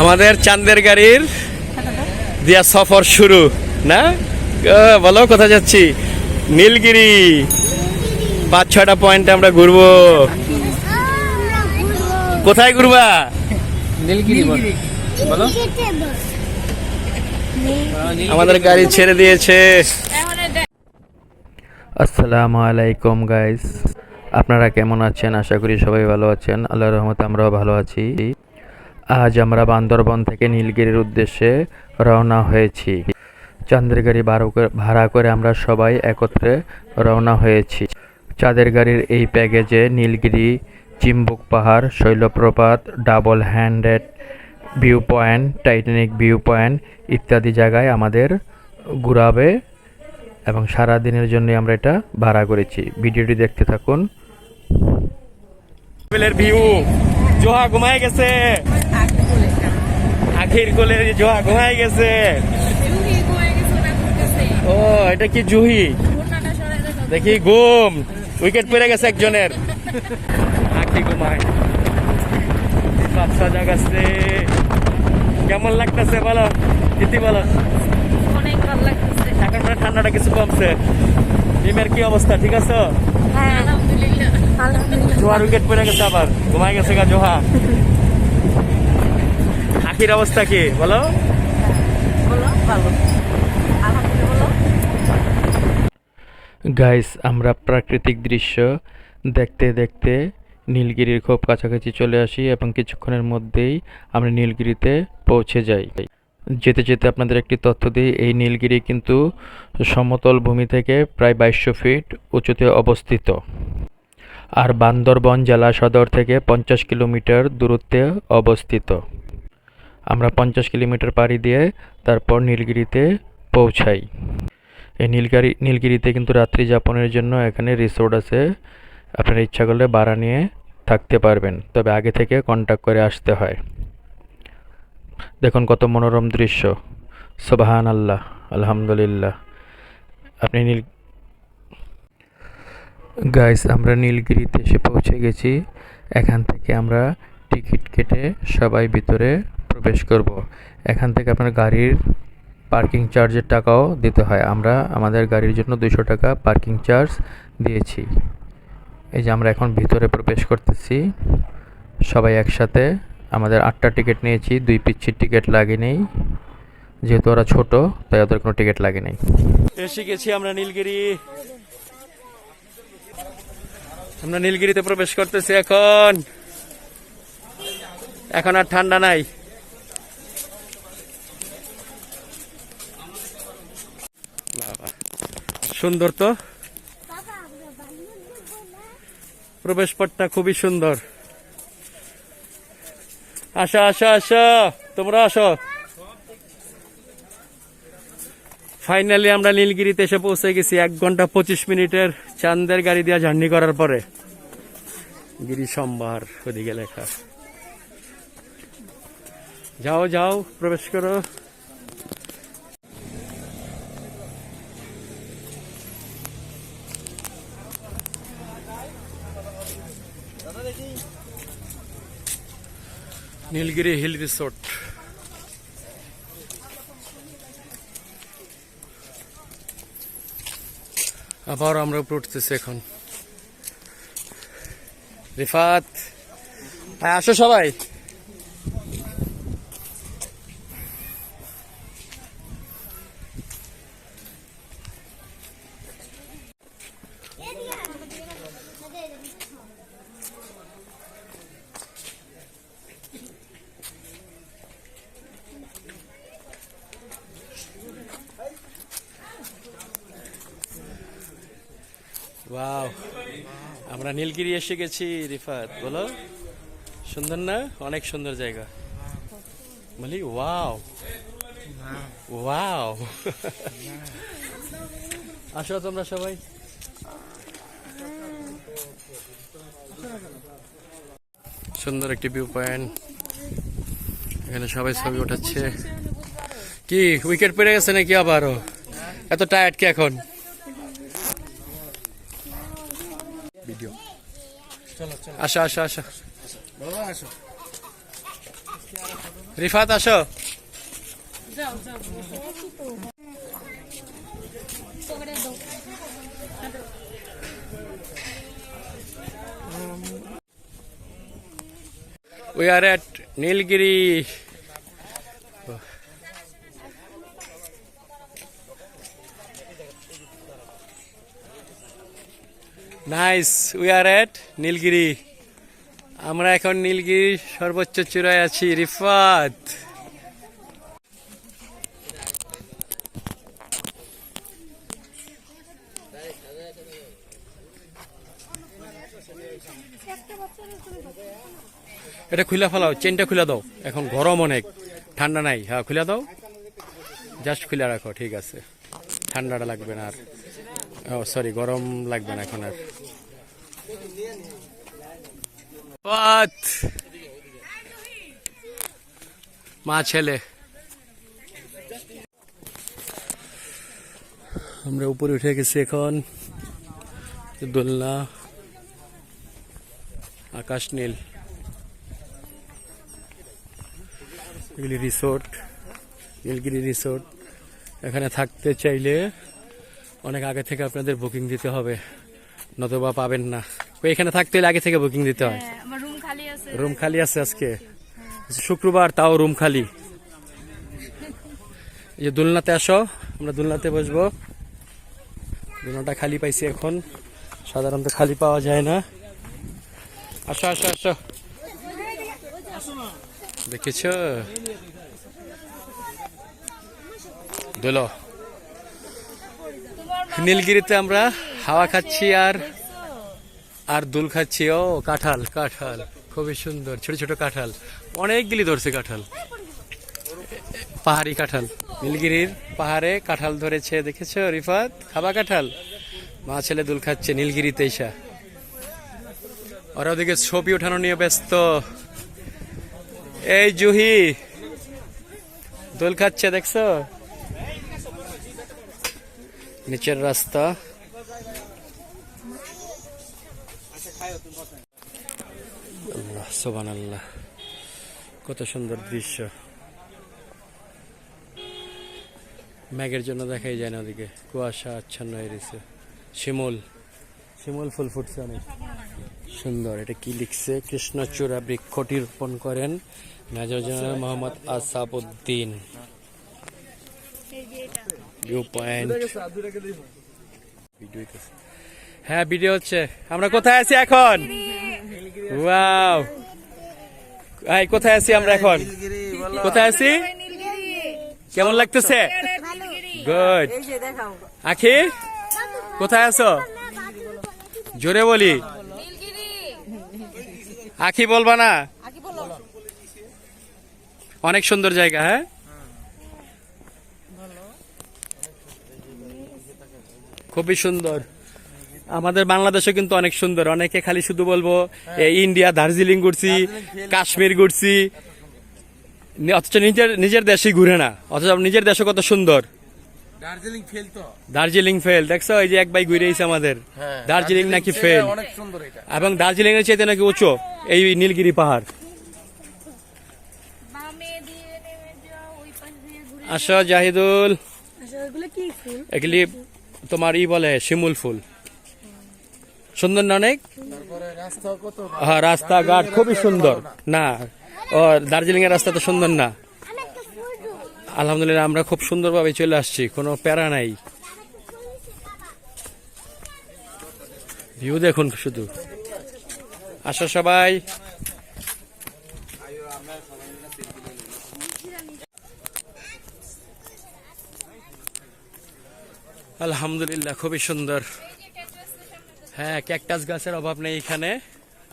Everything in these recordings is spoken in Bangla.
আমাদের চান্দের গাড়ির দিয়া সফর শুরু না? বলো কোথায় যাচ্ছি? নীলগিরি। পাঁচ ছয়টা পয়েন্টে আমরা ঘুরবো। কোথায় ঘুরবা? নীলগিরি বলো। আমাদের গাড়ি ছেড়ে দিয়েছে। আসসালামু আলাইকুম গাইস আপনারা কেমন আছেন? আশা করি সবাই ভালো আছেন। আল্লাহ রহমতে আমরাও ভালো আছি। আজ আমরা বান্দরবন থেকে নীলগিরির উদ্দেশ্যে রওনা হয়েছি। চাঁদের গাড়ি ভাড়া করে- আমরা সবাই একত্রে রওনা হয়েছি। চাঁদের গাড়ির এই প্যাকেজে নীলগিরি, চিম্বুক পাহাড়, Sailopropat, double handed view point Titanic view point ইত্যাদি জায়গায় আমাদের ঘুরাবে এবং সারা দিনের জন্য আমরা এটা ভাড়া করেছি। ভিডিওটি দেখতে থাকুন। ভিউ জোহা ঘুমায় গেছে। আখির কোলে জোহা ঘুমাই গেছে। ও এটা কি জুহি? দেখি ঘুম। উইকেট পড়ে গেছে একজনের। আখি ঘুমায়। কেমন লাগতেছে বলো? দিদি বলো। অনেক ভালো লাগতেছে। এখন মনে ঠান্ডাটা কিছু কমছে। ডিমের কি অবস্থা ঠিক আছে? হ্যাঁ আলহামদুলিল্লাহ। আলহামদুলিল্লাহ জোহার উইকেট পড়ে গেছে আবার। ঘুমায় গেছে গা জোহা। আখির অবস্থা কি? বলো। গাইস আমরা প্রাকৃতিক দৃশ্য দেখতে দেখতে নীলগিরির খুব কাছাকাছি চলে আসি এবং কিছুক্ষণের মধ্যেই আমরা নীলগিরিতে পৌঁছে যাই। যেতে যেতে আপনাদের একটি তথ্য দিই, এই নীলগিরি কিন্তু সমতল ভূমি থেকে প্রায় বাইশশো ফিট উঁচুতে অবস্থিত। আর বান্দরবন জেলা সদর থেকে পঞ্চাশ কিলোমিটার দূরত্বে অবস্থিত। আমরা পঞ্চাশ কিলোমিটার পাড়ি দিয়ে তারপর নীলগিরিতে পৌঁছাই। এই নীলগিরি, নীলগিরিতে কিন্তু রাত্রি যাপনের জন্য এখানে রিসোর্ট আছে। আপনারা ইচ্ছা করলে ভাড়া নিয়ে থাকতে পারবেন, তবে আগে থেকে কন্ট্যাক্ট করে আসতে হয়। দেখুন কত মনোরম দৃশ্য। সোবাহান আল্লাহ আলহামদুলিল্লাহ। আপনি নীল গাইস আমরা নীলগিরিতে এসে পৌঁছে গেছি। এখান থেকে আমরা টিকিট কেটে সবাই ভিতরে প্রবেশ করব। এখান থেকে আপনার গাড়ির পার্কিং চার্জের টাকাও দিতে হয়। আমরা আমাদের গাড়ির জন্য দুশো টাকা পার্কিং চার্জ দিয়েছি। এই যে আমরা এখন ভিতরে প্রবেশ করতেছি। সবাই একসাথে আমাদের আটটা টিকিট নিয়েছি। দুই পিচ্ছির টিকিট লাগে নেই যেহেতু ওরা ছোট, তাই ওদের কোনো টিকিট লাগে নেই এসে গেছি আমরা নীলগিরি। আমরা নীলগিরিতে প্রবেশ করতেছি এখন। এখন আর ঠান্ডা নাই। সুন্দর তো? প্রবেশ পথটা খুবই সুন্দর। আসো আসো আসো, তোমরা আসো। ফাইনালি আমরা নীলগিরিতে এসে পৌঁছে গেছি, এক ঘণ্টা পঁচিশ মিনিটের চান্দের গাড়ি দিয়ে জার্নি করার পরে। গিরি সম্ভার ওদিকে লেখা। যাও যাও, প্রবেশ করো। নীলগিরি হিল রিসোর্ট আবার আমরা উপরে উঠতেছি এখন। রিফাত আসো সবাই ওয়াও আমরা নীলগিরি এসে গেছি, রিফাত, বলো। সুন্দর না? অনেক সুন্দর জায়গা। বলি, ওয়াও। ওয়াও। আসো তোমরা সবাই। সুন্দর একটি ভিউ পয়েন্ট এখানে সবাই ছবি ওঠাচ্ছে। কি উইকেট পেরে গেছে নাকি আবারও? এত টায়ার্ড কি এখন? আসো আসো আসো। রিফাত আসো। We are at Nilgiri. Nice we are at Nilgiri আমরা এখন নীলগিরির সর্বোচ্চ চূড়ায় আছি, রিফাত। এটা খুলে ফেলাও চেনটা খুলে দাও। এখন গরম অনেক, ঠান্ডা নাই। হ্যাঁ খুলে দাও। জাস্ট খুলে রাখো, ঠিক আছে। ঠান্ডাটা লাগবে না আর। ও সরি গরম লাগবে না এখন আর। মা, ছেলে। আমরা উপরে উঠে গেছি এখন। দোলনা। আকাশ নীল। এগুলি রিসোর্ট। নীলগিরি রিসোর্ট। এখানে থাকতে চাইলে অনেক আগে থেকে আপনাদের বুকিং দিতে হবে। নতুবা পাবেন না। এখানে থাকতে হলে আগে থেকে বুকিং দিতে হয়, আমার রুম খালি আছে আজকে। শুক্রবার, তাও রুম খালি এই দোলনাতে আসো, আমরা দোলনাতে বসবো। দোলনাটা খালি পাইছি এখন। সাধারণত খালি পাওয়া যায় না। আসো আসো আসো। দেখেছ? দোলো। নীলগিরিতে আমরা হাওয়া খাচ্ছি আর আর দুল খাচ্ছি। ও, কাঁঠাল কাঁঠাল। খুবই সুন্দর, ছোট ছোট কাঁঠাল, অনেকগুলি ধরছে কাঁঠাল। পাহাড়ি কাঁঠাল, নীলগিরির পাহাড়ে কাঁঠাল ধরেছে, দেখেছ রিফাত? খাবা কাঁঠাল? মা ছেলে দুল খাচ্ছে নীলগিরিতে এসা। ওরা ওদিকে ছবি ওঠানো নিয়ে ব্যস্ত। এই জুহি, দোল খাচ্ছে, দেখছ? নিচের রাস্তা। সোবান আল্লাহ কত সুন্দর দৃশ্য। ম্যাগের জন্য দেখাই যায় না ওদিকে। কুয়াশা আচ্ছন্ন হয়ে রয়েছে। শিমুল। শিমুল ফুল ফুটছে অনেক। সুন্দর এটা কি লিখছে? কৃষ্ণচূড়া বৃক্ষটি রোপণ করেন major general Mohammad view point হ্যাঁ ভিডিও হচ্ছে। আমরা কোথায় আছি এখন? ওয়াও এই, কোথায় আছি আমরা এখন? কোথায় আছি? কেমন লাগতেছে? গুড আখি কোথায় আছো? জোরে বলি। আখি বলবা না? অনেক সুন্দর জায়গা হ্যাঁ? খুবই সুন্দর। আমাদের বাংলাদেশও কিন্তু অনেক সুন্দর। অনেকে খালি শুধু বলব ইন্ডিয়া দার্জিলিং ঘুরছি কাশ্মীর ঘুরছি। অথচ নিজের নিজের দেশে ঘুরে না। অথচ নিজের দেশও কত সুন্দর। দার্জিলিং ফেল তো। দার্জিলিং ফেল দেখছ এই যে এক ভাই ঘুরে এসে আমাদের। দার্জিলিং নাকি ফেল অনেক সুন্দর এটা। এবং দার্জিলিং এর চাইতে নাকি উঁচু এই নীলগিরি পাহাড়। বামে দিয়ে নেমে যাও ওই পাশ দিয়ে ঘুরে আসো জাহিদুল। ওগুলো কি ফুল? এগুলি তোমার ই বলে শিমুল ফুল। সুন্দর না অনেক? রাস্তা হ্যাঁ রাস্তাঘাট খুবই সুন্দর। না ও দার্জিলিং এর রাস্তা তো সুন্দর না। আলহামদুলিল্লাহ আমরা খুব সুন্দরভাবে চলে আসছি কোনো প্যারা নাই। ভিউ দেখুন শুধু। আসো সবাই। আলহামদুলিল্লাহ খুবই সুন্দর। হ্যাঁ ক্যাকটাস গাছের অভাব নেই এখানে।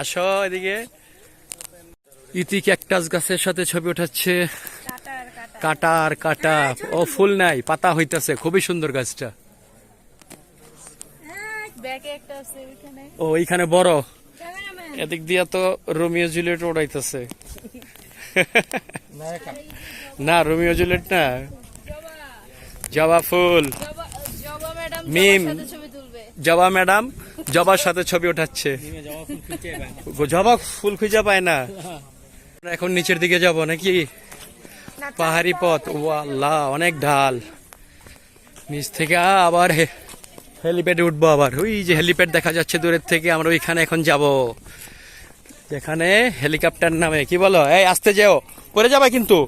আসো এদিকে। ইতি ক্যাকটাস গাছের সাথে ছবি ওঠাচ্ছে। কাটার কাটা আর কাটা। ও ফুল নাই পাতা হইতাছে। খুবই সুন্দর গাছটা। ও এইখানে বড়। এদিক দিয়া তো রোমিও জুলিয়েট ওড়াইতেছে না রোমিও জুলিয়েট না। জবা ফুল। মিম। জবা ম্যাডাম। জবার সাথে ছবি ওঠাচ্ছে। জবা ফুল খুঁজে পায় না। আমরা এখন নিচের দিকে যাব নাকি? পাহাড়ি পথ। ও আল্লাহ অনেক ঢাল। নিচ থেকে আবার হেলিপ্যাডে উঠবো আবার। ওই যে হেলিপ্যাড দেখা যাচ্ছে দূরের থেকে আমরা ওইখানে এখন যাব। যেখানে হেলিকপ্টার নামে কি বলো? এই আসতে যেও। পরে যাবা কিন্তু।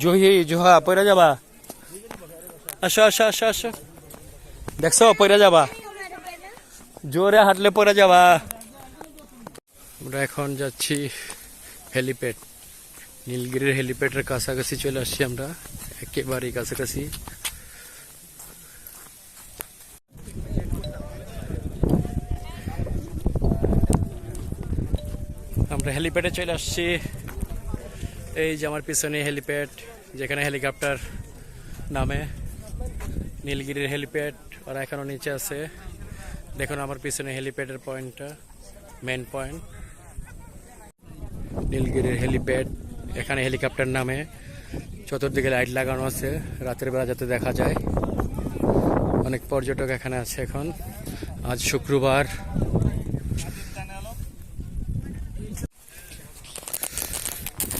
জহি জোহা পরে যাবা। আসো আসো আসো আসো। দেখছ পরে যাবা। জোরে হাঁটলে পরে যাবা। আমরা এখন যাচ্ছি হেলিপ্যাড, নীলগিরির হেলিপ্যাডের কাছাকাছি চলে আসছি আমরা, একেবারেই কাছাকাছি। আমরা হেলিপ্যাডে চলে আসছি। এই যে আমার পিছনে হেলিপ্যাড, যেখানে হেলিকপ্টার নামে, নীলগিরির হেলিপ্যাড। ওরা এখনও নিচে আছে। দেখুন আমার পিছনে হেলিপ্যাডের পয়েন্টটা মেন পয়েন্ট নীলগিরির হেলিপ্যাড এখানে হেলিকপ্টার নামে। চতুর্দিকে লাইট লাগানো আছে। রাতের বেলা যাতে দেখা যায়। অনেক পর্যটক এখানে আছে এখন। আজ শুক্রবার।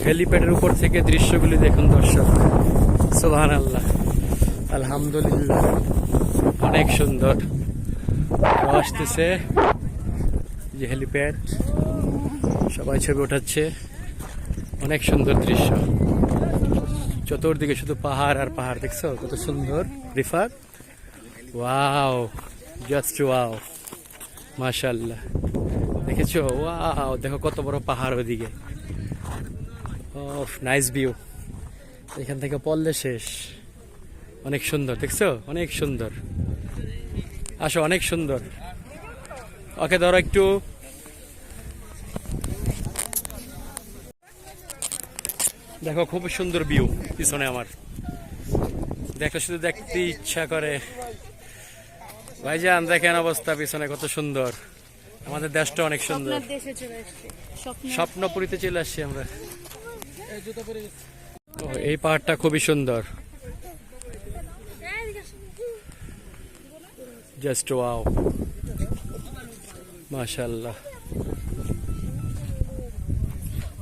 হেলিপ্যাডের উপর থেকে দৃশ্যগুলি দেখুন দর্শক। সোহান আল্লাহ আলহামদুলিল্লাহ। অনেক সুন্দর। আসতেছে। যে হেলিপ্যাড। সবাই ছবি ওঠাচ্ছে। অনেক সুন্দর দৃশ্য। চতুর্দিকে শুধু পাহাড় আর পাহাড়, দেখছ? কত সুন্দর। রিফার ওয়াও! Just wow! মাশাল্লাহ দেখেছ? ওয়াও! দেখো কত বড় পাহাড় ওদিকে। Oh nice view. এখান থেকে পড়লে শেষ। অনেক সুন্দর, দেখছ? অনেক সুন্দর। আসো অনেক সুন্দর। ওকে ধরো একটু। দেখো খুব সুন্দর ভিউ পিছনে আমার। দেখো শুধু দেখতে ইচ্ছা করে। ভাইজান দেখেন অবস্থা পিছনে কত সুন্দর। আমাদের দেশটা অনেক সুন্দর। স্বপ্নপুরীতে চলে আসছি আমরা। এই পাহাড়টা খুবই সুন্দর। জাস্ট ওয়াও মাশাল্লাহ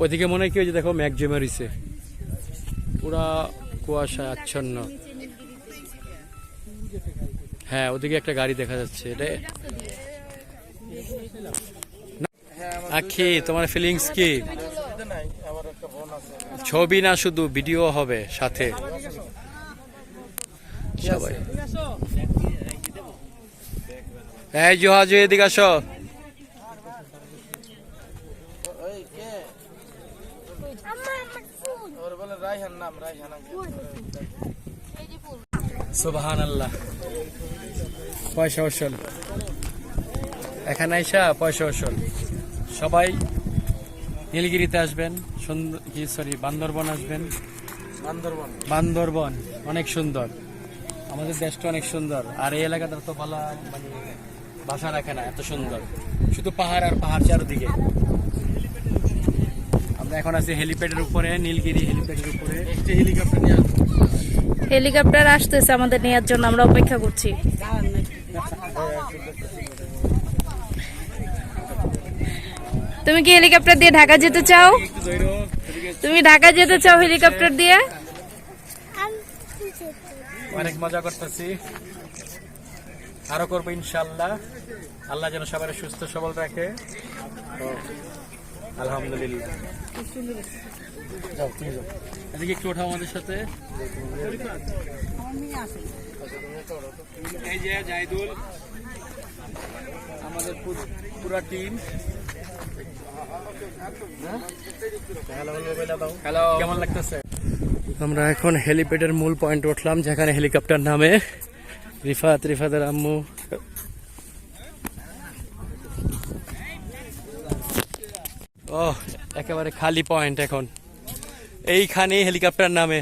ওইদিকে মনে হয় কি হয়েছে দেখো ম্যাগ জমে রয়েছে পুরা কুয়াশা আচ্ছন্ন। হ্যাঁ ওদিকে একটা গাড়ি দেখা যাচ্ছে। এটা আখি, তোমার ফিলিংস কি? ছবি না শুধু ভিডিও হবে সাথে। সবাই। এই জহাজ এদিকে আসো। সুবহান আল্লাহ পয়সা ওসল এখানে আইসা পয়সা ওসল সবাই নীলগিরিতে আসবেন সুন্দর কি সরি বান্দরবন আসবেন। বান্দরবান। বান্দরবন অনেক সুন্দর। আমাদের দেশটা অনেক সুন্দর। আর এই এলাকাটা তো ভালো মানে বাসা রাখে না এত সুন্দর। শুধু পাহাড় আর পাহাড় চারদিকে। আমরা এখন আছি হেলিপ্যাডের উপরে নীলগিরি হেলিপ্যাডের উপরে। একটি হেলিকপ্টার নিয়ে হেলিকপ্টার আসতেছে আমাদের নেওয়ার জন্য আমরা অপেক্ষা করছি। তুমি কি হেলিকপ্টার দিয়ে ঢাকা যেতে চাও? তুমি ঢাকা যেতে চাও হেলিকপ্টার দিয়ে? মজা করতেছি। আরও করব ইনশাল্লাহ আল্লাহ যেন সবার সুস্থ সবল রাখে। তো, আলহামদুলিল্লাহ। এদিকে একটু ওঠাও আমাদের সাথে। এই যে জাহিদুল আমাদের পুরা টিম। হ্যালো। কেমন লাগতেছে? আমরা এখন হেলিপ্যাডের মূল পয়েন্ট উঠলাম, যেখানে হেলিকপ্টার নামে রিফাত, রিফাতের আম্মু। ও একেবারে খালি পয়েন্ট এখন। এইখানেই হেলিকপ্টার নামে।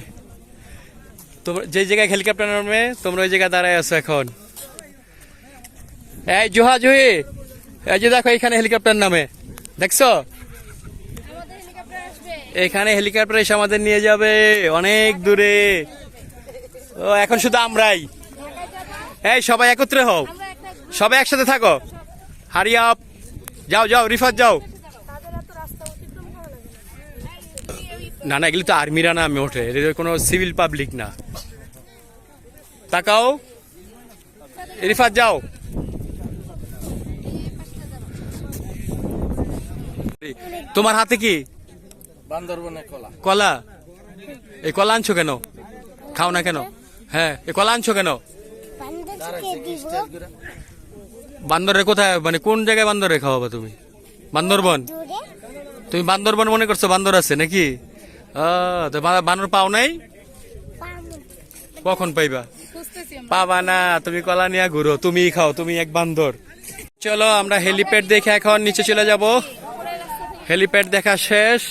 তোমরা যে জায়গায় হেলিকপ্টার নামে, তোমরা ওই জায়গায় দাঁড়ায় আছো এখন। এই জুহা জুহি এই যে দেখো এইখানে হেলিকপ্টার নামে। দেখছ? এখানে হেলিকপ্টার এসে আমাদের নিয়ে যাবে। অনেক দূরে। ও, এখন শুধু আমরাই। এই, সবাই একত্রে হও। সবাই একসাথে থাকো। Hurry up. যাও যাও, রিফাত যাও। না না, এগুলি তো আর্মিরা না, আমি ওঠে। এদের কোনো সিভিল পাবলিক না। তাকাও। রিফাত যাও। তোমার হাতে কি? বান্দরবনে কলা। কলা? এই কলা আনছো কেন? খাও না কেন? হ্যাঁ এই কলা আনছো কেন? বান্দরের কোথায় মানে কোন জায়গায় বান্দরে খাওয়াবা তুমি? বান্দরবন? তুমি বান্দরবন মনে করছ বান্দর আছে নাকি? তো বানর পাও নাই? কখন পাইবা? পাবা না তুমি কলা নিয়ে ঘুরো তুমি খাও তুমি এক বান্দর। চলো আমরা হেলিপ্যাড দেখে এখন নিচে চলে যাব। হেলিপ্যাড দেখা শেষ।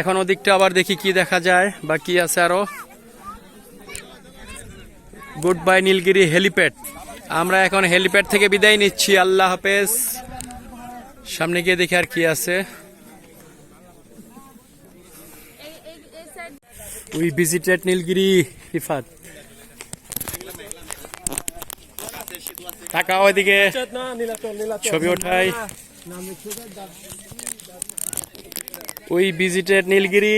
এখন ওদিকটা আবার দেখি কি দেখা যায় বা কি আছে আরও। গুড বাই নীলগিরি হেলিপ্যাড আমরা এখন হেলিপ্যাড থেকে বিদায় নিচ্ছি আল্লাহ হাফেজ। সামনে গিয়ে দেখি আর কি আছে। উই ভিজিটেড নীলগিরি ইফাত টাকা ওইদিকে ছবি ওঠাই। We visited Nilgiri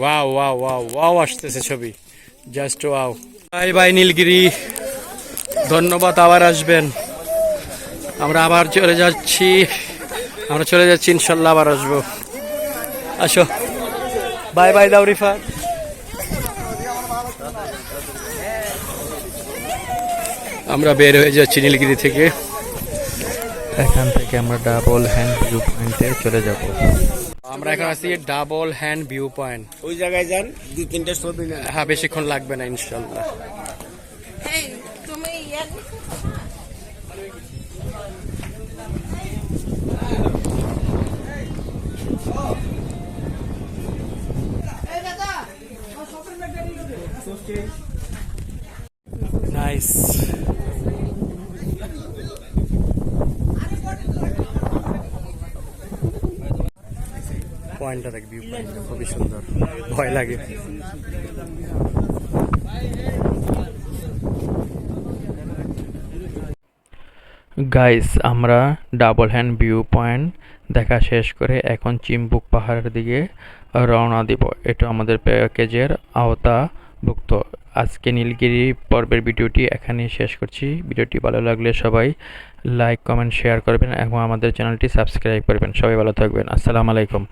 wow wow wow wow আসতেছে ছবি। Just wow bye bye Nilgiri ধন্যবাদ, আবার আসবেন। আমরা আবার চলে যাচ্ছি। আমরা চলে যাচ্ছি, ইনশাল্লাহ আবার আসব। আসো। বাই বাই দাও আমরা বের হয়ে যাচ্ছি নীলগিরি থেকে। এখান থেকে আমরা ডাবল হ্যান্ড ভিউ পয়েন্টে চলে যাব। আমরা এখন আছি ডাবল হ্যান্ড ভিউ পয়েন্ট ওই জায়গায় যান দুই তিনটা ছবি হ্যাঁ বেশিক্ষণ লাগবে না ইনশাল্লাহ নাইস পয়েন্টটা দেখ খুবই সুন্দর। ভয় লাগে। গাইস আমরা ডাবল হ্যান্ড ভিউ পয়েন্ট দেখা শেষ করে এখন চিম্বুক পাহাড়ের দিকে রওনা দিব। এটা আমাদের প্যাকেজের আওতাভুক্ত। আজকে নীলগিরি পর্বের ভিডিওটি এখানেই শেষ করছি। ভিডিওটি ভালো লাগলে সবাই লাইক কমেন্ট শেয়ার করবেন এবং আমাদের চ্যানেলটি সাবস্ক্রাইব করবেন। সবাই ভালো থাকবেন। আসসালামু আলাইকুম।